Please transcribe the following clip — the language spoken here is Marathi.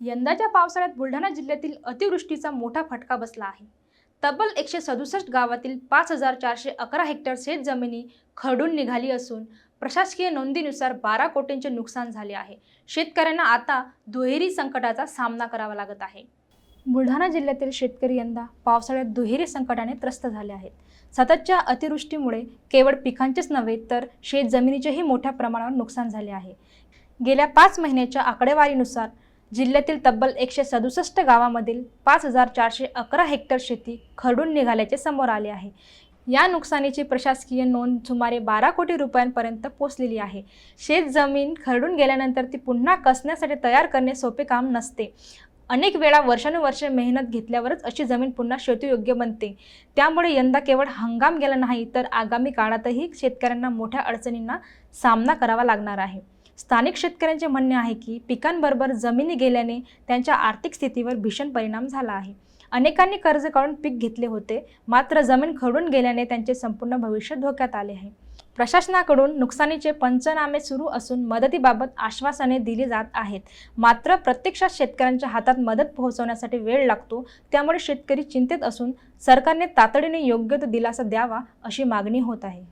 यंदाच्या पावसाळ्यात बुलढाणा जिल्ह्यातील अतिवृष्टीचा मोठा फटका बसला आहे. तब्बल एकशे सदुसष्ट गावातील पाच हजार चारशे अकरा हेक्टर शेत जमिनी खरडून निघाली असून प्रशासकीय नोंदीनुसार बारा कोटींचे नुकसान झाले आहे. शेतकऱ्यांना आता दुहेरी संकटाचा सामना करावा लागत आहे. बुलढाणा जिल्ह्यातील शेतकरी यंदा पावसाळ्यात दुहेरी संकटाने त्रस्त झाले आहेत. सततच्या अतिवृष्टीमुळे केवळ पिकांचेच नव्हे तर शेत जमिनीचेही मोठ्या प्रमाणावर नुकसान झाले आहे. गेल्या पाच महिन्याच्या आकडेवारीनुसार जिल्ह्यातील तब्बल एकशे सदुसष्ट गावामधील पाच हजार चारशे अकरा हेक्टर शेती खरडून निघाल्याचे समोर आले आहे. या नुकसानीची प्रशासकीय नोंद सुमारे बारा कोटी रुपयांपर्यंत पोचलेली आहे. शेत जमीन खरडून गेल्यानंतर ती पुन्हा कसण्यासाठी तयार करणे सोपे काम नसते. अनेक वेळा वर्षानुवर्षे मेहनत घेतल्यावरच अशी जमीन पुन्हा शेतीयोग्य बनते. त्यामुळे यंदा केवळ हंगाम गेला नाही तर आगामी काळातही शेतकऱ्यांना मोठ्या अडचणींना सामना करावा लागणार आहे. स्थानिक शेतकऱ्यांचे म्हणणे आहे की पिकांबरोबर जमिनी गेल्याने त्यांच्या आर्थिक स्थितीवर भीषण परिणाम झाला आहे. अनेकांनी कर्ज काढून पीक घेतले होते मात्र जमीन खडून गेल्याने त्यांचे संपूर्ण भविष्य धोक्यात आले आहे. प्रशासनाकडून नुकसानीचे पंचनामे सुरू असून मदतीबाबत आश्वासने दिली जात आहेत. मात्र प्रत्यक्षात शेतकऱ्यांच्या हातात मदत पोहोचवण्यासाठी वेळ लागतो त्यामुळे शेतकरी चिंतेत असून सरकारने तातडीने योग्य तो दिलासा द्यावा अशी मागणी होत आहे.